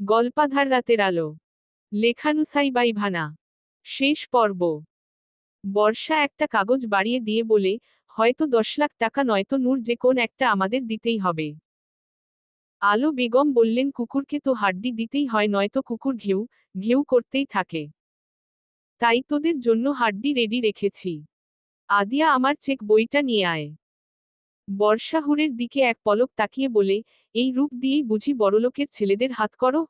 গল্পাধার রাতের আলো। লেখানুসাই বাই ভানা। শেষ পর্ব। বর্ষা একটা কাগজ বাড়িয়ে দিয়ে বলে, হয়তো দশ লাখ টাকা নয়তো নূর যে কোন একটা আমাদের দিতেই হবে। আলো বেগম বললেন, কুকুরকে তো হাড্ডি দিতেই হয়, নয়তো কুকুর ঘেউ ঘেউ করতেই থাকে। তাই তোদের জন্য হাড্ডি রেডি রেখেছি। আদিয়া আমার চেক বইটা নিয়ে আয়। বর্ষাহুরের দিকে এক পলক তাকিয়ে বলে এই রূপ দিয়েই বুঝি বড়লোকের ছেলেদের হাত করো?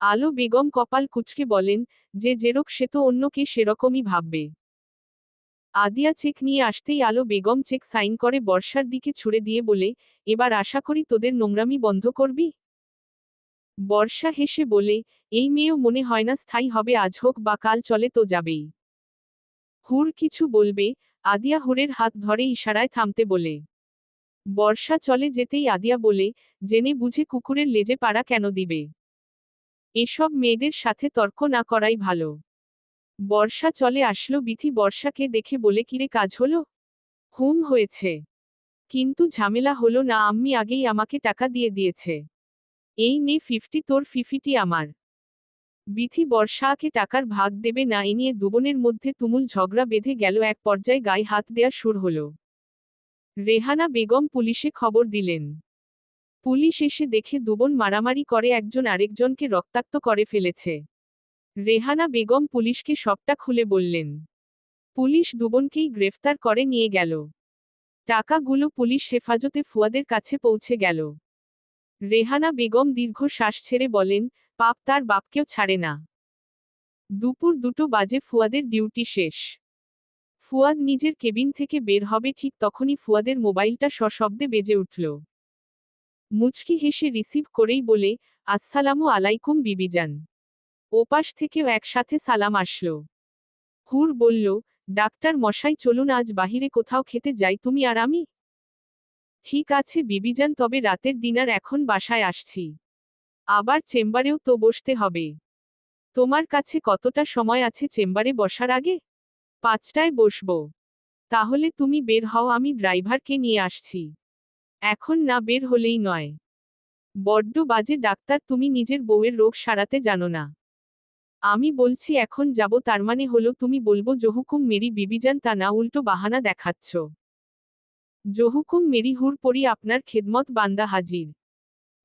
আলো বেগম কপাল কুচকে বলেন, যে যেরক সে তো অন্যকে সেরকমই ভাববে। আদিয়া চেক নিয়ে আসতেই আলো বেগম চেক সাইন করে বর্ষার দিকে ছুড়ে দিয়ে বলে, এবার আশা করি তোদের নোংরামি বন্ধ করবি? বর্ষা হেসে বলে, এই মেয়েও মনে হয় না স্থায়ী হবে, আজ হোক বা কাল চলে তো যাবেই। হুর কিছু বলবে, আদিয়া হুরের হাত ধরে ইশারায় থামতে বলে বর্ষা চলে যেতেই আদিয়া বলে, জেনে বুঝে কুকুরের লেজে পাড়া কেন দিবে? এসব মেয়েদের সাথে তর্ক না করাই ভালো। বর্ষা চলে আসলো বিথি বর্ষাকে দেখে বলে, কিরে, কাজ হলো? হুম, হয়েছে। কিন্তু ঝামেলা হলো না, আম্মি আগেই আমাকে টাকা দিয়ে দিয়েছে। এই নে ফিফটি, তোর ফিফিটি আমার। বিথি বর্ষাকে টাকার ভাগ দেবে না, এ নিয়ে দুবনের মধ্যে তুমুল ঝগড়া বেঁধে গেল, এক পর্যায়ে গায়ে হাত দেয়া সুর হল। রেহানা বেগম পুলিশে খবর দিলেন। পুলিশ এসে দেখে দুবন মারামারি করে একজন আরেকজনকে রক্তাক্ত করে ফেলেছে। রেহানা বেগম পুলিশকে সবটা খুলে বললেন। পুলিশ দুবনকেই গ্রেফতার করে নিয়ে গেল। টাকাগুলো পুলিশ হেফাজতে ফুয়াদের কাছে পৌঁছে গেল। রেহানা বেগম দীর্ঘ শ্বাস ছেড়ে বলেন, পাপ তার বাপকেও ছাড়ে না। দুপুর দুটো বাজে, ফুয়াদের ডিউটি শেষ। ফুয়াদ নিজের কেবিন থেকে বের হবে ঠিক তখনই ফুয়াদের মোবাইলটা সশব্দে বেজে উঠল। মুচকি হেসে রিসিভ করেই বলে, আসসালামু আলাইকুম বিবিজান। ওপাশ থেকেও একসাথে সালাম আসলো। হুর বলল, ডাক্তার মশাই, চলুন আজ বাহিরে কোথাও খেতে যাই, তুমি আর আমি? ঠিক আছে বিবিজান, তবে রাতের ডিনার এখন বাসায় আসছি। আবার চেম্বারেও তো বসতে হবে। তোমার কাছে কতটা সময় আছে চেম্বারে বসার আগে? পাঁচটায় বসব। তাহলে তুমি বের হও, আমি ড্রাইভারকে নিয়ে আসছি। এখন না, বের হলেই নয়। বড্ড বাজে, ডাক্তার তুমি নিজের বউয়ের রোগ সারাতে জানো না। আমি বলছি, এখন যাব, তার মানে হলো তুমি বলব জহুকুম মেরি বিবিজান, তা না উল্টো বাহানা দেখাচ্ছ। জহুকুম মেরি হুর পরি আপনার খেদমত বান্দা হাজির।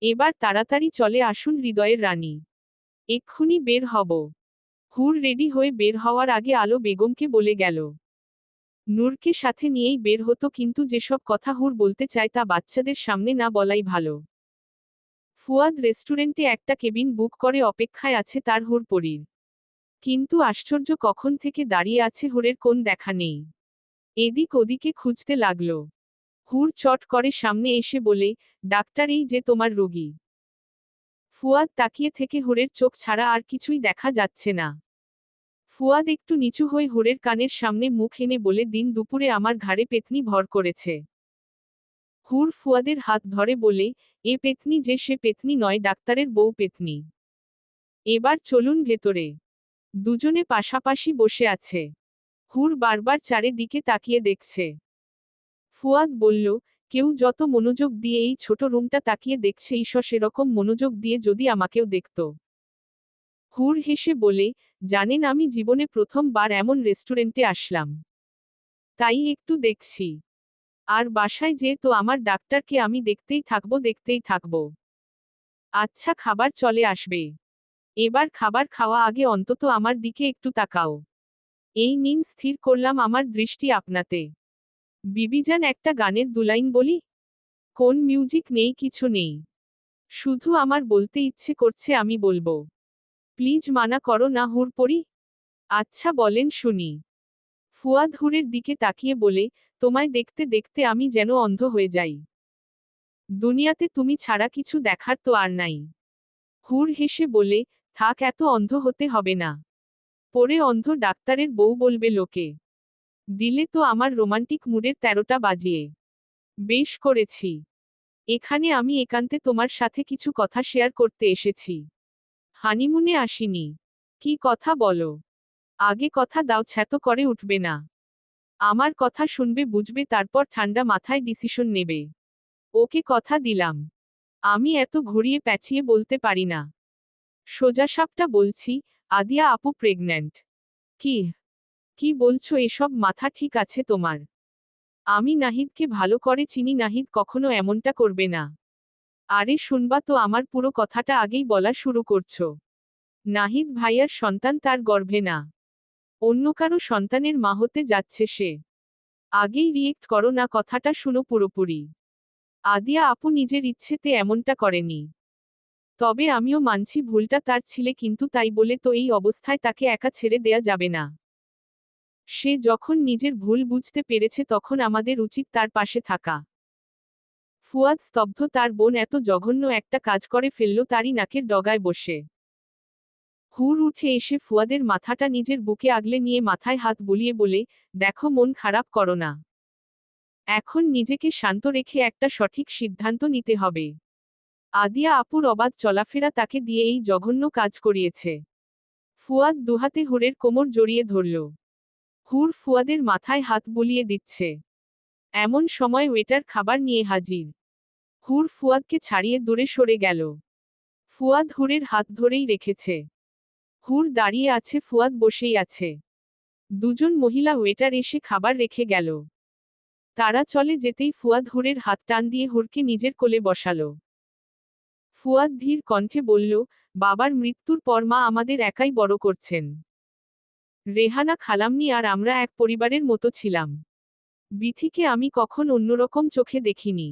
এবার তাড়াতাড়ি চলে আসুন হৃদয়ের রানী। এক্ষুনি বের হব। হুর রেডি হয়ে বের হওয়ার আগে আলো বেগমকে বলে গেল। নূরকে সাথে নিয়েই বের হতো কিন্তু যেসব কথা হুর বলতে চায় তা বাচ্চাদের সামনে না বলাই ভালো। ফুয়াদ রেস্টুরেন্টে একটা কেবিন বুক করে অপেক্ষায় আছে তার হুর পরীর। কিন্তু আশ্চর্য কখন থেকে দাঁড়িয়ে আছে হুরের কোন দেখা নেই। এদিক ওদিকে খুঁজতে লাগল। হুর চট করে সামনে এসে বলে, ডাক্তার, এই যে তোমার রোগী। ফুয়াদ তাকিয়ে থেকে হুরের চোখ ছাড়া আর কিছুই দেখা যাচ্ছে না। ফুয়াদ একটু নিচু হয়ে হুরের কানের সামনে মুখ এনে বলে, দিন দুপুরে আমার ঘাড়ে পেতনি ভর করেছে। হুর ফুয়াদের হাত ধরে বলে, এ পেতনি যে সে পেতনি নয়, ডাক্তারের বউ পেতনি। এবার চলুন ভেতরে। দুজনে পাশাপাশি বসে আছে। হুর বারবার চারিদিকে তাকিয়ে দেখছে। ফুয়াদ বলল কেউ যত মনোযোগ দিয়ে এই ছোট রুমটা তাকিয়ে দেখছে, ঈশ্বর সেরকম মনোযোগ দিয়ে যদি আমাকেও দেখত। হুর হেসে বলে, জানেন আমি জীবনে প্রথমবার এমন রেস্টুরেন্টে আসলাম। তাই একটু দেখছি। আর বাসায় যে তো আমার ডাক্তারকে আমি দেখতেই থাকব দেখতেই থাকব। আচ্ছা খাবার চলে আসবে। এবার খাবার খাওয়া আগে অন্তত আমার দিকে একটু তাকাও। এই নিন, স্থির করলাম আমার দৃষ্টি আপনাতে। বিবিজান একটা গানের দুলাইন বলি? কোন মিউজিক নেই, কিছু নেই। শুধু আমার বলতে ইচ্ছে করছে আমি বলব। প্লিজ মানা করো না হুর পড়ি আচ্ছা বলেন শুনি। ফুয়াদ হুরের দিকে তাকিয়ে বলে, তোমায় দেখতে দেখতে আমি যেন অন্ধ হয়ে যাই। দুনিয়াতে তুমি ছাড়া কিছু দেখার তো আর নাই। হুর হেসে বলে, থাক এত অন্ধ হতে হবে না। পরে অন্ধ ডাক্তারের বউ বলবে লোকে। দিলে তো আমার রোমান্টিক মুডের তেরোটা বাজিয়ে। বেশ করেছি। এখানে আমি একান্তে তোমার সাথে কিছু কথা শেয়ার করতে এসেছি। হানিমুনে আসিনি। কি কথা বলো? আগে কথা দাও, ছ্যাত করে উঠবে না। আমার কথা শুনবে, বুঝবে, তারপর ঠান্ডা মাথায় ডিসিশন নেবে। ওকে কথা দিলাম। আমি এত ঘুরিয়ে প্যাচিয়ে বলতে পারি না। সোজাসাপটা বলছি, আদিয়া আপু প্রেগন্যান্ট। কি? কি বলছো এসব মাথা ঠিক আছে তোমার? আমি নাহিদকে ভালো করে চিনি, নাহিদ কখনো এমনটা করবে না। আরে শুনবা তো, আমার পুরো কথাটা আগেই বলা শুরু করছ। নাহিদ ভাইয়ার সন্তান তার গর্ভে না। অন্য কারও সন্তানের মা হতে যাচ্ছে সে। আগেই রিয়েক্ট করো না কথাটা শুনো পুরোপুরি। আদিয়া আপু নিজের ইচ্ছেতে এমনটা করেনি। তবে আমিও মানছি ভুলটা তার ছিলে, কিন্তু তাই বলে তো এই অবস্থায় তাকে একা ছেড়ে দেয়া যাবে না। সে যখন নিজের ভুল বুঝতে পেরেছে তখন আমাদের উচিত তার পাশে থাকা। ফুয়াদ স্তব্ধ, তার বোন এত জঘন্য একটা কাজ করে ফেলল, তারই নাকের ডগায় বসে। হুর উঠে এসে ফুয়াদের মাথাটা নিজের বুকে আগলে নিয়ে মাথায় হাত বুলিয়ে বলে, দেখো, মন খারাপ করো না। এখন নিজেকে শান্ত রেখে একটা সঠিক সিদ্ধান্ত নিতে হবে। আদিয়া আপুর অবাধ চলাফেরা তাকে দিয়ে এই জঘন্য কাজ করিয়েছে। ফুয়াদ দুহাতে হুরের কোমর জড়িয়ে ধরল। হুর ফুয়াদের মাথায় হাত বুলিয়ে দিচ্ছে। এমন সময় ওয়েটার খাবার নিয়ে হাজির। হুর ফুয়াদকে ছাড়িয়ে দূরে সরে গেল। ফুয়াদ হুরের হাত ধরেই রেখেছে। হুর দাঁড়িয়ে আছে, ফুয়াদ বসেই আছে। দুজন মহিলা ওয়েটার এসে খাবার রেখে গেল। তারা চলে যেতেই ফুয়াদ হুরের হাত টান দিয়ে হুরকে নিজের কোলে বসালো। ফুয়াদ ধীর কণ্ঠে বলল, বাবার মৃত্যুর পর মা আমাদের একাই বড় করছেন। রেহানা খালামনি আর আমরা এক পরিবারের মতো ছিলাম। বিথিকে আমি কখন অন্যরকম চোখে দেখিনি।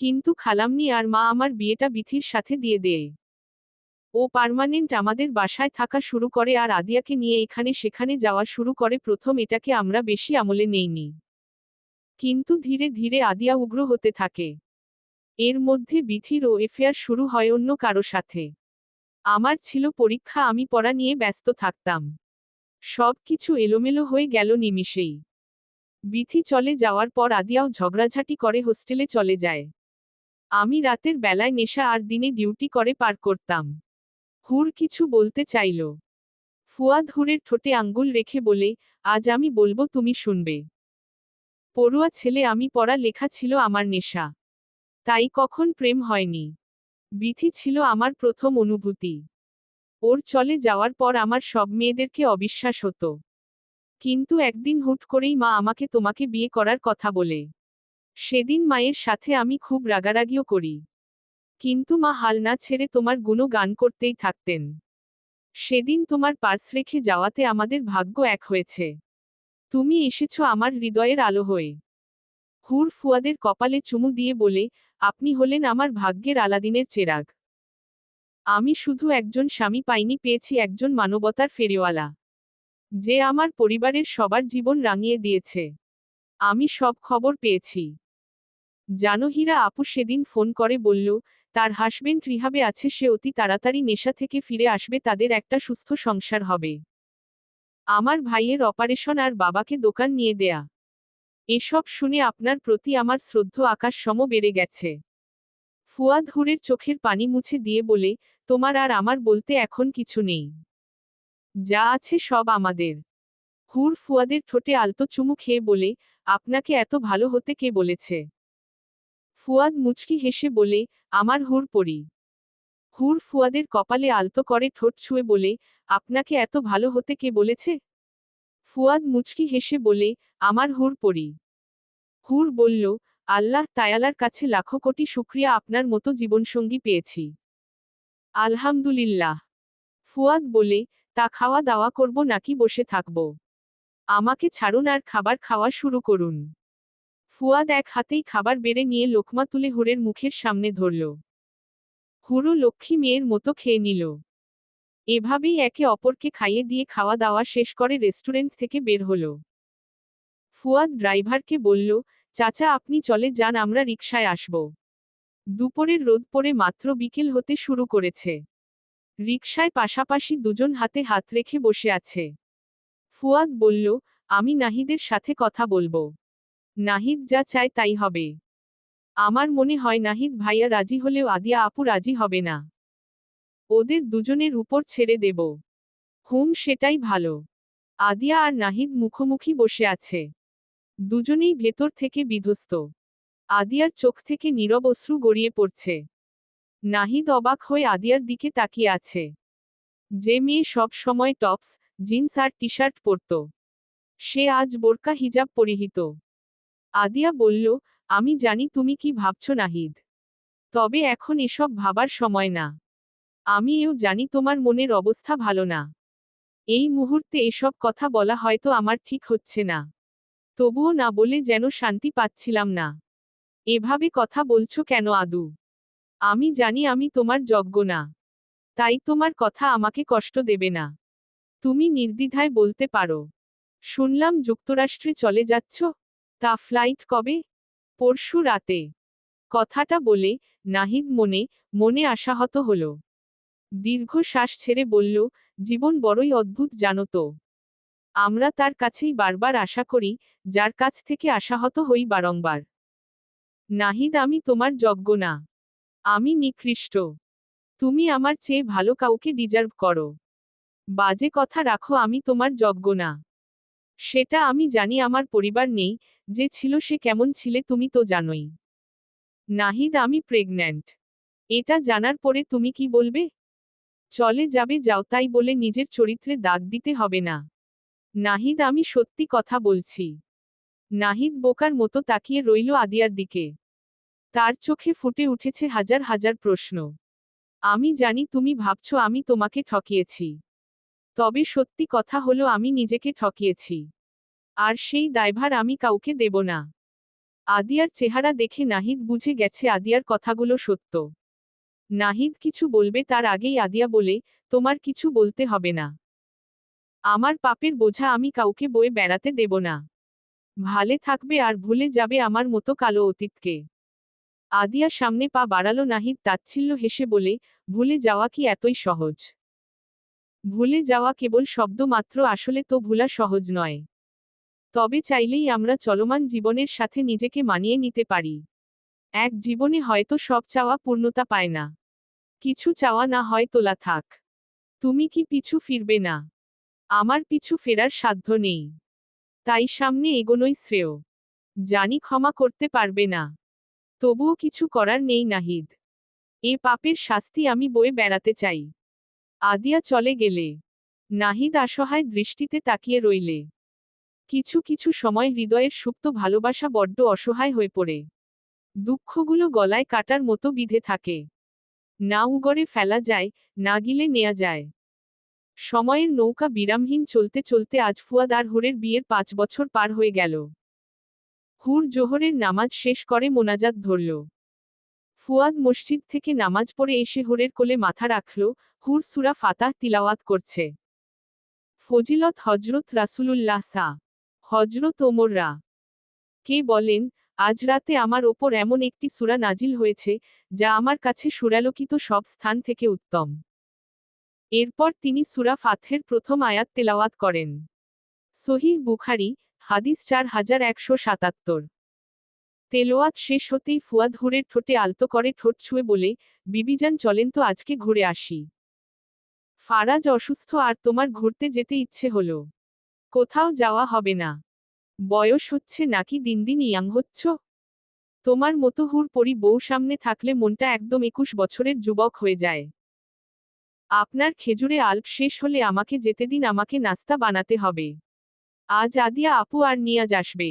কিন্তু খালামনি আর মা আমার বিয়েটা বিথির সাথে দিয়ে দেয়। ও পার্মানেন্ট আমাদের বাসায় থাকা শুরু করে আর আদিয়াকে নিয়ে এখানে সেখানে যাওয়া শুরু করে প্রথম এটাকে আমরা বেশি আমলে নেইনি। কিন্তু ধীরে ধীরে আদিয়া উগ্র হতে থাকে। এর মধ্যে বিথির ও এফেয়ার শুরু হয় অন্য কারও সাথে। আমার ছিল পরীক্ষা, আমি পড়া নিয়ে ব্যস্ত থাকতাম। সব কিছু এলোমেলো হয়ে গেল নিমিষেই। বিথি চলে যাওয়ার পর আদিয়াও ঝগড়াঝাটি করে হোস্টেলে চলে যায়। আমি রাতের বেলায় নেশা আর দিনে ডিউটি করে পার করতাম। হুর কিছু বলতে চাইল। ফুয়াদ হুরের ঠোঁটে আঙ্গুল রেখে বলে, আজ আমি বলব তুমি শুনবে। পড়ুয়া ছেলে, আমি পড়া লেখা ছিল আমার নেশা। তাই কখন প্রেম হয়নি। বিথি ছিল আমার প্রথম অনুভূতি। ওর চলে যাওয়ার পর আমার সব মেয়েদেরকে অবিশ্বাস হতো। কিন্তু একদিন হুট করেই মা আমাকে তোমাকে বিয়ে করার কথা বলে। সেদিন মায়ের সাথে আমি খুব রাগারাগিও করি। কিন্তু মা হাল না ছেড়ে তোমার গুণো গান করতেই থাকতেন। সেদিন তোমার পার্স রেখে যাওয়াতে আমাদের ভাগ্য এক হয়েছে। তুমি এসেছ আমার হৃদয়ের আলো হয়ে। হুর ফুয়াদের কপালে চুমু দিয়ে বলে, আপনি হলেন আমার ভাগ্যের আলাদিনের চেরাগ। আমি শুধু একজন স্বামী পাইনি, পেয়েছি একজন মানবতার ফেরিওয়ালা, যে আমার পরিবারের সবার জীবন রাঙিয়ে দিয়েছে। আমি সব খবর পেয়েছি। জানহীরা আপু সেদিন ফোন করে বলল, তার হাসবেন্ড রিহাবে আছে, সে অতি তাড়াতাড়ি নেশা থেকে ফিরে আসবে, তাদের একটা সুস্থ সংসার হবে। আমার ভাইয়ের অপারেশন আর বাবাকে দোকান নিয়ে দেয়া। এসব শুনে আপনার প্রতি আমার শ্রদ্ধ আকাশ সম বেড়ে গেছে। ফুয়াদ হুরের চোখের পানি মুছে দিয়ে বলে তোমার আর আমার বলতে এখন কিছু নেই। যা আছে সব আমাদের। হুর ফুয়াদের ঠোঁটে আলতো চুমু খেয়ে বলে, আপনাকে এত ভালো হতে কে বলেছে? ফুয়াদ মুচকি হেসে বলে, আমার হুর পড়ি হুর ফুয়াদের কপালে আলতো করে ঠোঁট ছুঁয়ে বলে, আপনাকে এত ভালো হতে কে বলেছে? ফুয়াদ মুচকি হেসে বলে, আমার হুর পড়ি হুর বলল, আল্লাহ তায়ালার কাছে লাখো কোটি শুক্রিয়া আপনার মতো জীবনসঙ্গী পেয়েছি। আলহামদুলিল্লাহ। ফুয়াদ বলে, তা খাওয়া দাওয়া করব নাকি বসে থাকব? আমাকে ছাড়ুন আর খাবার খাওয়া শুরু করুন। ফুয়াদ এক হাতেই খাবার বেড়ে নিয়ে লোকমা তুলে হুরের মুখের সামনে ধরল। হুরু লক্ষ্মী মেয়ের মতো খেয়ে নিল। এভাবেই একে অপরকে খাইয়ে দিয়ে খাওয়া দাওয়া শেষ করে রেস্টুরেন্ট থেকে বের হল। ফুয়াদ ড্রাইভারকে বলল, চাচা, আপনি চলে যান, আমরা রিকশায় আসব। দুপুরের রোদ পড়ে মাত্র বিকেল হতে শুরু করেছে। রিকশায় পাশাপাশি দুজন হাতে হাত রেখে বসে আছে। ফুয়াদ বলল, আমি নাহিদের সাথে কথা বলব। নাহিদ যা চায় তাই হবে। আমার মনে হয় নাহিদ ভাইয়া রাজি হলেও আদিয়া আপু রাজি হবে না। ওদের দুজনের উপর ছেড়ে দেব। হুম, সেটাই ভালো। আদিয়া আর নাহিদ মুখোমুখি বসে আছে। দুজনেই ভেতর থেকে বিধ্বস্ত। আদিয়ার চোখ থেকে নীরব অশ্রু গড়িয়ে পড়ছে। নাহিদ অবাক হয়ে আদিয়ার দিকে তাকিয়ে আছে। যে মেয়ে সব সময় টপস, জিন্স আর টি শার্ট পরত। সে আজ বোরকা হিজাব পরিহিত। আদিয়া বলল, আমি জানি তুমি কি ভাবছ নাহিদ। তবে এখন এসব ভাবার সময় না। আমি এও জানি তোমার মনের অবস্থা ভালো না। এই মুহূর্তে এসব কথা বলা হয়তো আমার ঠিক হচ্ছে না। তবুও না বলে যেন শান্তি পাচ্ছিলাম না। এভাবে কথা বলছো কেন আদু? আমি জানি আমি তোমার যজ্ঞ না। তাই তোমার কথা আমাকে কষ্ট দেবে না। তুমি নির্দ্বিধায় বলতে পারো। শুনলাম যুক্তরাষ্ট্রে চলে যাচ্ছ। তা ফ্লাইট কবে? পরশু রাতে। কথাটা বলে নাহিদ মনে মনে আশাহত হল। দীর্ঘ শ্বাস ছেড়ে বলল, জীবন বড়ই অদ্ভুত জানো তো। আমরা তার কাছেই বারবার আশা করি, যার কাছ থেকে আশাহত হই বারংবার। নাহিদ, আমি তোমার যজ্ঞ না। আমি নিকৃষ্ট। তুমি আমার চেয়ে ভালো কাউকে ডিজার্ভ করো। বাজে কথা রাখো, আমি তোমার যজ্ঞ না। সেটা আমি জানি, আমার পরিবার নেই, যে ছিল সে কেমন ছিলে, তুমি তো জানোই। নাহিদ, আমি প্রেগন্যান্ট এটা জানার পরে তুমি কি বলবে? চলে যাবে, যাও, তাই বলে নিজের চরিত্রে দাগ দিতে হবে না। নাহিদ, আমি সত্যি কথা বলছি। নাহিদ বোকার মতো তাকিয়ে রইল আদিয়ার দিকে। তার চোখে ফুটে উঠেছে হাজার হাজার প্রশ্ন। আমি জানি তুমি ভাবছ আমি তোমাকে ঠকিয়েছি। তবে সত্যি কথা হলো আমি নিজেকে ঠকিয়েছি। আর সেই দায়ভার আমি কাউকে দেব না। আদিয়ার চেহারা দেখে নাহিদ বুঝে গেছে আদিয়ার কথাগুলো সত্য। নাহিদ কিছু বলবে তার আগেই আদিয়া বলে, তোমার কিছু বলতে হবে না। আমার পাপের বোঝা আমি কাউকে বয়ে বেড়াতে দেব না। ভালে থাকবে আর ভুলে যাবে আমার মতো কালো অতীতকে। আদিয়া সামনে পা বাড়ালো নাহিদ তাচ্ছিল্য হেসে বলে, ভুলে যাওয়া কি এতই সহজ? ভুলে যাওয়া কেবল শব্দ মাত্র, আসলে তো ভুলা সহজ নয়। তবে চাইলেই আমরা চলমান জীবনের সাথে নিজেকে মানিয়ে নিতে পারি। এক জীবনে হয়তো সব চাওয়া পূর্ণতা পায় না। কিছু চাওয়া না হয় তোলা থাক। তুমি কি পিছু ফিরবে না? আমার পিছু ফেরার সাধ্য নেই। তাই সামনে এগোনোই শ্রেয়। জানি ক্ষমা করতে পারবে না। তবুও কিছু করার নেই নাহিদ। এ পাপের শাস্তি আমি বয়ে বেড়াতে চাই। আদিয়া চলে গেলে। নাহিদ অসহায় দৃষ্টিতে তাকিয়ে রইলে। কিছু কিছু সময় হৃদয়ের সুপ্ত ভালোবাসা বড্ড অসহায় হয়ে পড়ে। দুঃখগুলো গলায় কাটার মতো বিধে থাকে। না উগরে ফেলা যায়, না গিলে নেয়া যায়। সময়ের নৌকা বিরামহীন চলতে চলতে আজ ফুয়াদ আর হুরের বিয়ের পাঁচ বছর পার হয়ে গেল। হুর জোহরের নামাজ শেষ করে মোনাজাত ধরল। ফুয়াদ মসজিদ থেকে নামাজ পড়ে এসে হুরের কোলে মাথা রাখল, হুর সুরা ফাতাহ তিলাওয়াত করছে। ফজিলত হজরত রাসুলুল্লাহ সা হজরত ওমররা। কে বলেন, আজ রাতে আমার ওপর এমন একটি সুরা নাজিল হয়েছে, যা আমার কাছে সুরালোকিত সব স্থান থেকে উত্তম। এরপর তিনি সুরা ফাথের প্রথম আয়াত তেলাওয়াত করেন। সহিহ বুখারি হাদিস চার হাজার একশো সাতাত্তর। তেলোয়াত শেষ হতেই ফুয়াদ হুরের ঠোঁটে আলতো করে ঠোঁট ছুঁয়ে বলে বিবিজান চলেন তো আজকে ঘুরে আসি। ফারাজ অসুস্থ, আর তোমার ঘুরতে যেতে ইচ্ছে হল। কোথাও যাওয়া হবে না। বয়স হচ্ছে নাকি দিন দিন ইয়াং হচ্ছ? তোমার মতো হুর পরি বউ সামনে থাকলে মনটা একদম একুশ বছরের যুবক হয়ে যায়। আপনার খেজুরে আল্প শেষ হলে আমাকে যেতে দিন, আমাকে নাস্তা বানাতে হবে। আজ আদিয়া আপু আর নিয়াজ আসবে।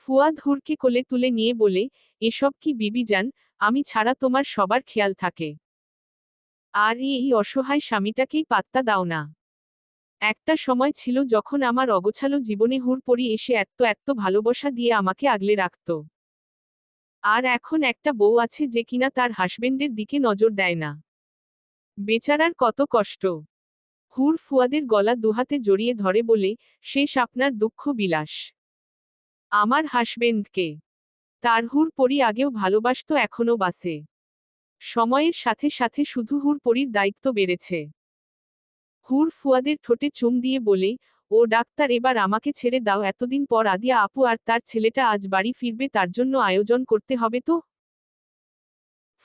ফুয়াদ হুরকে কোলে তুলে নিয়ে বলে, এসব কি বিবি যান আমি ছাড়া তোমার সবার খেয়াল থাকে। আর এই অসহায় স্বামীটাকেই পাত্তা দাও না। একটা সময় ছিল যখন আমার অগোছালো জীবনে হুর পরি এসে এত এত ভালোবাসা দিয়ে আমাকে আগলে রাখত। আর এখন একটা বউ আছে যে কিনা তার হাসবেন্ডের দিকে নজর দেয় না। বেচারার কত কষ্ট। হুর ফুয়াদের গলা দুহাতে জড়িয়ে ধরে বলে শেষ আপনার দুঃখ বিলাস। আমার হাসবেন্ডকে। তার হুর পরি আগেও ভালোবাসত, এখনও বাসে সময়ের সাথে সাথে শুধু হুর পরির দায়িত্ব বেড়েছে। হুর ফুয়াদের ঠোঁটে চুম দিয়ে বলে, ও ডাক্তার, এবার আমাকে ছেড়ে দাও। এতদিন পর আদিয়া আপু আর তার ছেলেটা আজ বাড়ি ফিরবে, তার জন্য আয়োজন করতে হবে তো?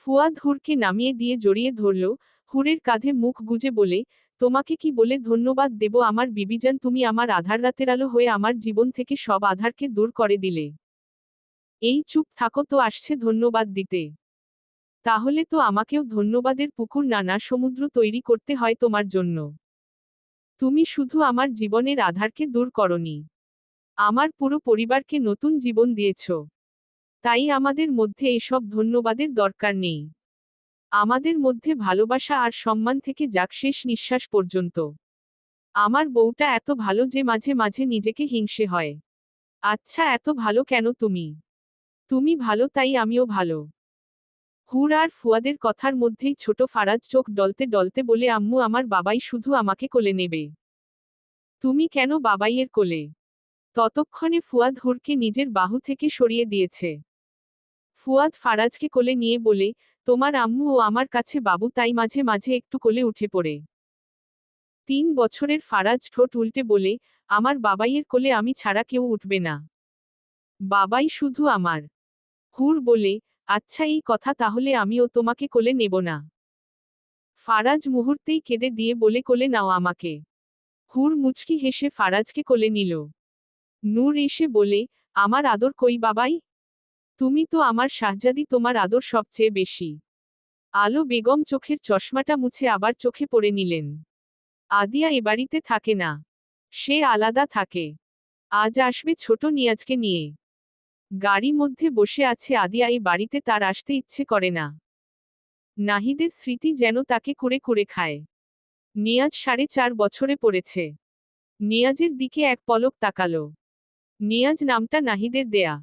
ফুয়াদ হুরকে নামিয়ে দিয়ে জড়িয়ে ধরল। হুরের কাঁধে মুখ গুজে বলে তোমাকে কি বলে ধন্যবাদ দেব আমার বিবিজান, তুমি আমার আধার রাতের আলো হয়ে আমার জীবন থেকে সব আধারকে দূর করে দিলে। এই চুপ থাকো তো, আসছে ধন্যবাদ দিতে। তাহলে তো আমাকেও ধন্যবাদের পুকুর, নানা সমুদ্র তৈরি করতে হয় তোমার জন্য। তুমি শুধু আমার জীবনের আধারকে দূর করনি। আমার পুরো পরিবারকে নতুন জীবন দিয়েছ। তাই আমাদের মধ্যে এসব ধন্যবাদের দরকার নেই। আমাদের মধ্যে ভালোবাসা আর সম্মান থেকে যাক শেষ নিঃশ্বাস পর্যন্ত। আমার বউটা এত ভালো যে মাঝে মাঝে নিজেকে হিংসে হয়। আচ্ছা এত ভালো কেন তুমি? তুমি ভালো, তাই আমিও ভালো। হুর আর ফুয়াদের কথার মধ্যেই ছোট ফারাজ চোখ ডলতে ডলতে বলে, আম্মু, আমার বাবাই শুধু আমাকে কোলে নেবে। তুমি কেন বাবাইয়ের কোলে? ততক্ষণে ফুয়াদ হুরকে নিজের বাহু থেকে সরিয়ে দিয়েছে। ফুয়াদ ফারাজকে কোলে নিয়ে বলে তোমার আম্মু ও আমার কাছে বাবু তাই মাঝে মাঝে একটু কোলে উঠে পড়ে। তিন বছরের ফারাজ ঠোঁট উল্টে বলে, আমার বাবাইয়ের কোলে আমি ছাড়া কেউ উঠবে না। বাবাই শুধু আমার। হুর বলে আচ্ছা এই কথা তাহলে আমিও তোমাকে কোলে নেব না। ফারাজ মুহূর্তেই কেঁদে দিয়ে বলে, কোলে নাও আমাকে। হুর মুচকি হেসে ফারাজকে কোলে নিল। নূর এসে বলে, আমার আদর কই বাবাই? তুমি তো আমার শাহজাদি তোমার আদর সবচেয়ে বেশি। আলো বেগম চোখের চশমাটা মুছে আবার চোখে পড়ে নিলেন। আদিয়া এ বাড়িতে থাকে না। সে আলাদা থাকে। আজ আসবে ছোট নিয়াজকে নিয়ে। গাড়ি মধ্যে বসে আছে আদিয়া এই বাড়িতে তার আসতে ইচ্ছে করে না। নাহিদের স্মৃতি যেন তাকে কুড়ে কুড়ে খায়। নিয়াজ সাড়ে চার বছরে পড়েছে। নিয়াজের দিকে এক পলক তাকালো। নিয়াজ নামটা নাহিদের দেয়া।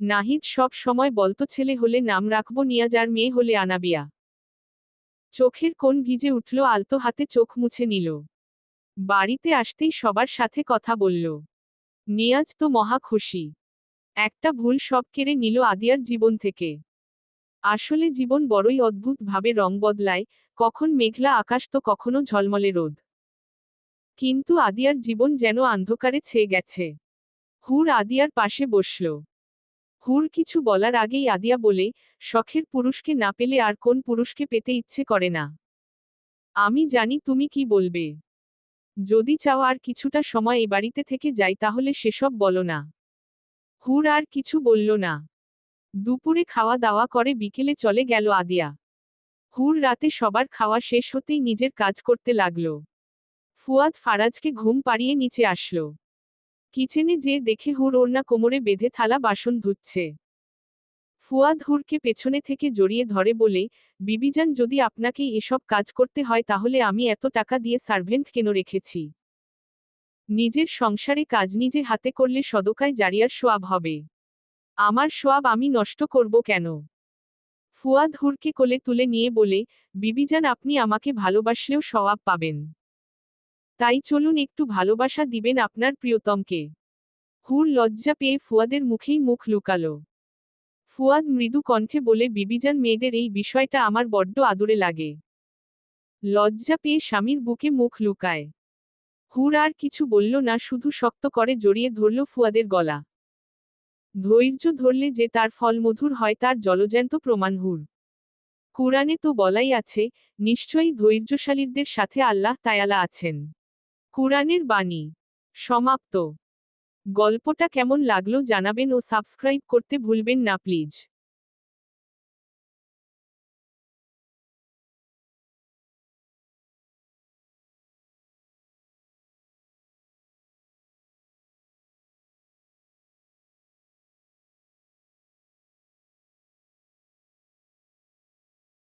নাহিদ সব সময় বলতো, ছেলে হলে নাম রাখব নিয়াজ আর মেয়ে হলে আনাবিয়া। চোখের কোণ ভিজে উঠল, আলতো হাতে চোখ মুছে নিল। বাড়িতে আসতেই সবার সাথে কথা বলল। নিয়াজ তো মহা খুশি। একটা ভুল সব কেড়ে নিল আদিয়ার জীবন থেকে। আসলে জীবন বড়ই অদ্ভুত ভাবে রং বদলায়, কখন মেঘলা আকাশ তো কখনো ঝলমলে রোদ। কিন্তু আদিয়ার জীবন যেন অন্ধকারে ছেয়ে গেছে। হুর আদিয়ার পাশে বসল। হুর কিছু বলার আগেই আদিয়া বলে, শখের পুরুষকে না পেলে আর কোন পুরুষকে পেতে ইচ্ছে করে না। আমি জানি তুমি কি বলবে। যদি চাও আর কিছুটা সময় এ বাড়িতে থেকে যাই তাহলে সেসব বলো না হুর আর কিছু বলল না। দুপুরে খাওয়া দাওয়া করে বিকেলে চলে গেল আদিয়া। হুর রাতে সবার খাওয়া শেষ হতেই নিজের কাজ করতে লাগল। ফুয়াদ ফারাজকে ঘুম পাড়িয়ে নিচে আসলো। কিচেনে যে দেখে হুর ওড়না কোমরে বেঁধে থালা বাসন ধুচ্ছে। ফুয়াদ হুরকে পেছনে থেকে জড়িয়ে ধরে বলে, বিবিজান, যদি আপনাকে এসব কাজ করতে হয়, তাহলে আমি এত টাকা দিয়ে সার্ভেন্ট কেন রেখেছি? নিজের সংসারে কাজ নিজে হাতে করলে সদকায় জারিয়ার সোয়াব হবে। আমার সোয়াব আমি নষ্ট করব কেন? ফুয়াদ হুরকে কোলে তুলে নিয়ে বলে, বিবিজান, আপনি আমাকে ভালোবাসলেও সওয়াব পাবেন। তাই চলুন একটু ভালোবাসা দিবেন আপনার প্রিয়তমকে। হুর লজ্জা পেয়ে ফুয়াদের মুখেই মুখ লুকালো। ফুয়াদ মৃদু কণ্ঠে বলে, বিবিজান মেয়েদের এই বিষয়টা আমার বড্ড আদরে লাগে। লজ্জা পেয়ে স্বামীর বুকে মুখ লুকায়। হুর আর কিছু বলল না, শুধু শক্ত করে জড়িয়ে ধরল ফুয়াদের গলা। ধৈর্য ধরলে যে তার ফল মধুর হয় তার জলজ্যান্ত প্রমাণ হুর। কুরআনে তো বলাই আছে, নিশ্চয়ই ধৈর্যশালীদের সাথে আল্লাহ তায়ালা আছেন। কুরআনের বাণী। সমাপ্ত। গল্পটা কেমন লাগল জানাবেন ও সাবস্ক্রাইব করতে ভুলবেন না প্লিজ।